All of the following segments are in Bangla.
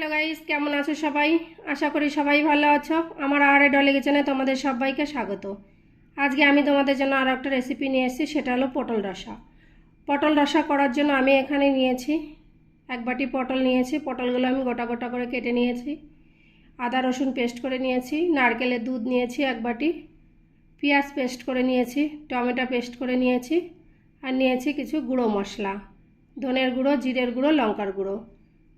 হ্যালো গাইস কেমন আছো সবাই? আশা করি সবাই ভালো আছো। আমার আর ডলে কিচেনে তোমাদের সবাইকে স্বাগত। আজকে আমি তোমাদের জন্য আরও একটা রেসিপি নিয়ে এসেছি, সেটা হলো পটল রসা। পটল রসা করার জন্য আমি এখানে নিয়েছি এক বাটি পটল নিয়েছি। পটলগুলো আমি গোটা গোটা করে কেটে নিয়েছি। আদা রসুন পেস্ট করে নিয়েছি। নারকেলের দুধ নিয়েছি এক বাটি। পেঁয়াজ পেস্ট করে নিয়েছি। টমেটো পেস্ট করে নিয়েছি। আর নিয়েছি কিছু গুঁড়ো মশলা। ধনের গুঁড়ো, জিরের গুঁড়ো, লঙ্কার গুঁড়ো।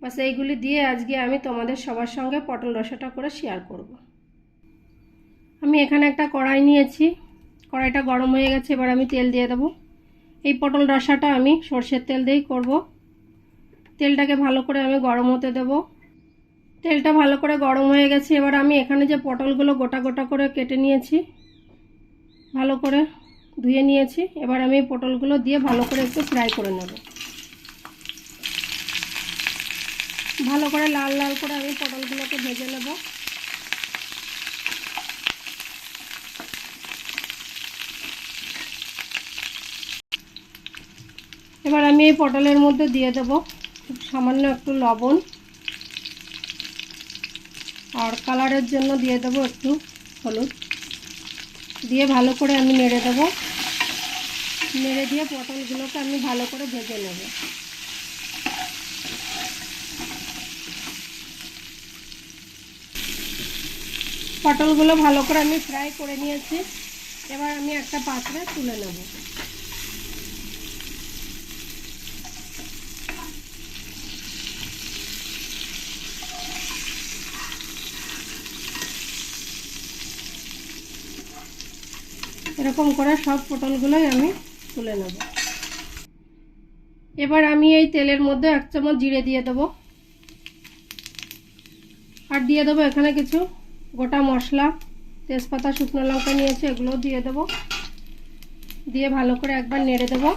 বাস এইগুলি দিয়ে আজকে আমি তোমাদের সবার সঙ্গে পটল রসাটা করে শেয়ার করব। আমি এখানে একটা কড়াই নিয়েছি। কড়াইটা গরম হয়ে গেছে, এবার আমি তেল দিয়ে দেবো। এই পটল রসাটা আমি সর্ষের তেল দিয়েই করব। তেলটাকে ভালো করে আমি গরম হতে দেব। তেলটা ভালো করে গরম হয়ে গেছে, এবার আমি এখানে যে পটলগুলো গোটা গোটা করে কেটে নিয়েছি, ভালো করে ধুয়ে নিয়েছি। এবার আমি পটলগুলো দিয়ে ভালো করে একটু ফ্রাই করে নেব। ভালো করে লাল লাল করে আমি পটলগুলোকে ভেজে নেব। এবার আমি এই পটলের মধ্যে দিয়ে দেব খুব সামান্য একটু লবণ। আর কালারের জন্য দিয়ে দেব একটু হলুদ। দিয়ে ভালো করে আমি নেড়ে দেবো। নেড়ে দিয়ে পটলগুলোকে আমি ভালো করে ভেজে নেব। পটলগুলো ভালো করে আমি ফ্রাই করে নিয়েছি। এবার আমি একটা পাত্রে তুলে নেব। এরকম করে সব পটলগুলোই আমি তুলে নেব। এবার আমি এই তেলের মধ্যে এক চামচ জিরে দিয়ে দেবো। আর দিয়ে দেবো এখানে কিছু গোটা মশলা, তেজপাতা, শুকনো লঙ্কা নিয়েছি, এগুলোও দিয়ে দেবো। দিয়ে ভালো করে একবার নেড়ে দেবো।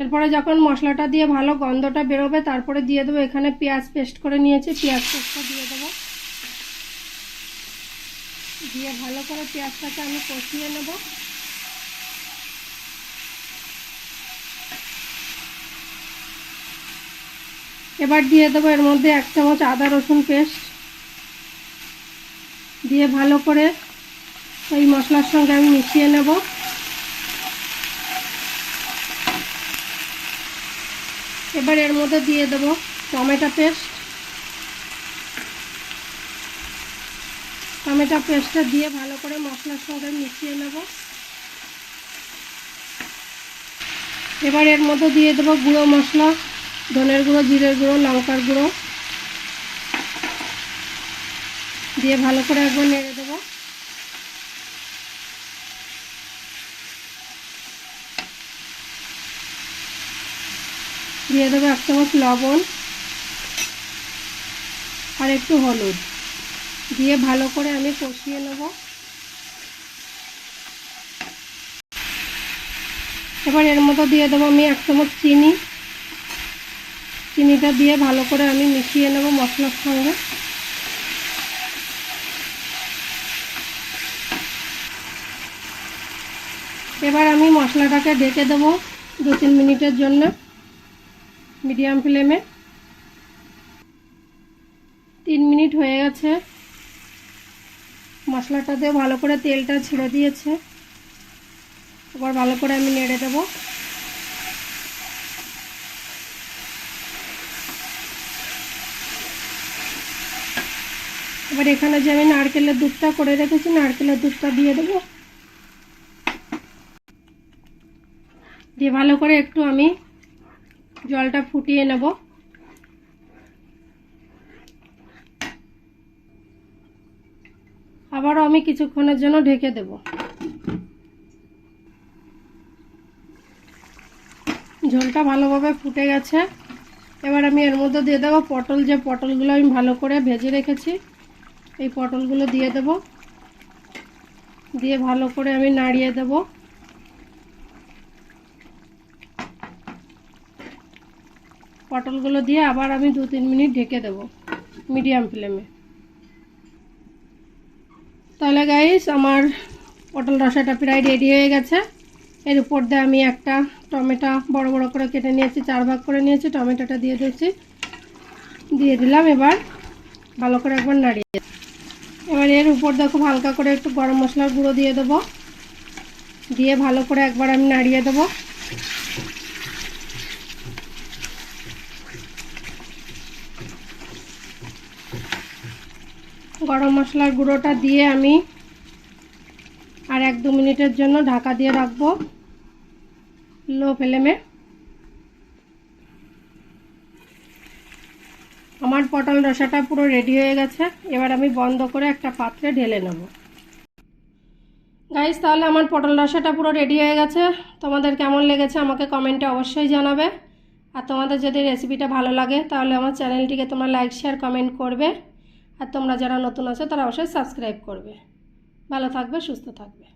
এরপরে যখন মশলাটা দিয়ে ভালো গন্ধটা বেরোবে, তারপরে দিয়ে দেবো, এখানে পেঁয়াজ পেস্ট করে নিয়েছি, পেঁয়াজ পেস্টটা দিয়ে দেবো। দিয়ে ভালো করে পেঁয়াজটাকে আমি কষিয়ে নেব। এবার দিয়ে দেবো এর মধ্যে এক চামচ আদা রসুন পেস্ট। দিয়ে ভালো করে ওই মশলার সঙ্গে আমি মিশিয়ে নেব। এবার এর মধ্যে দিয়ে দেবো টমেটো পেস্ট। টমেটো পেস্টটা দিয়ে ভালো করে মশলার সঙ্গে মিশিয়ে নেব। এবার এর মধ্যে দিয়ে দেবো গুঁড়ো মশলা। ধনের গুঁড়ো, জিরের গুঁড়ো, লঙ্কার গুঁড়ো দিয়ে ভালো করে একবার নেড়ে দেবো। দিয়ে দেবো এক চামচ লবণ আর একটু হলুদ। দিয়ে ভালো করে আমি কষিয়ে নেব। এবার এর মতো দিয়ে দেবো আমি এক চামচ চিনি। চিনিটা দিয়ে ভালো করে আমি মিশিয়ে নেব মশলার সঙ্গে। এবার আমি মশলাটাকে ঢেকে দেবো দু তিন মিনিটের জন্য মিডিয়াম ফ্লেমে। তিন মিনিট হয়ে গেছে। মশলাটাতে ভালো করে তেলটা ছেড়ে দিয়েছে। এবার ভালো করে আমি নেড়ে দেবো। এবার এখানে যে আমি নারকেলের দুধটা করে রেখেছি, নারকেলের দুধটা দিয়ে দেবো। দিয়ে ভালো করে একটু আমি জলটা ফুটিয়ে নেব। আবারও আমি কিছুক্ষণের জন্য ঢেকে দেব। ঝোলটা ভালোভাবে ফুটে গেছে। এবার আমি এর মধ্যে দিয়ে দেবো পটল। যে পটলগুলো আমি ভালো করে ভেজে রেখেছি এই পটলগুলো দিয়ে দেব। দিয়ে ভালো করে আমি নাড়িয়ে দেব। পটলগুলো দিয়ে আবার আমি দু তিন মিনিট ঢেকে দেব মিডিয়াম ফ্লেমে। তাহলে গাইস আমার পটল রসাটা প্রায় রেডি হয়ে গেছে। এর উপর দিয়ে আমি একটা টমেটো বড় বড় করে কেটে নিয়েছি, চার ভাগ করে নিয়েছি, টমেটোটা দিয়ে দিয়েছি। দিয়ে দিলাম এবার ভালো করে একবার নাড়িয়ে। এবার এর উপর দেখো হালকা করে একটু গরম মশলার গুঁড়ো দিয়ে দেবো। দিয়ে ভালো করে একবার আমি নাড়িয়ে দেবো। গরম মশলার গুঁড়োটা দিয়ে আমি আর এক দু মিনিটের জন্য ঢাকা দিয়ে রাখব। লো ফ্লেমে। আমার পটল রসাটা পুরো রেডি হয়ে গেছে। এবার আমি বন্ধ করে একটা পাত্রে ঢেলে নেব। গাইস তাহলে আমার পটল রসাটা পুরো রেডি হয়ে গেছে। তোমাদের কেমন লেগেছে আমাকে কমেন্টে অবশ্যই জানাবে। আর তোমাদের যদি রেসিপিটা ভালো লাগে, তাহলে আমার চ্যানেলটিকে তোমরা লাইক শেয়ার কমেন্ট করবে। আর তোমরা যারা নতুন আছো, তারা অবশ্যই সাবস্ক্রাইব করবে। ভালো থাকবে, সুস্থ থাকবে।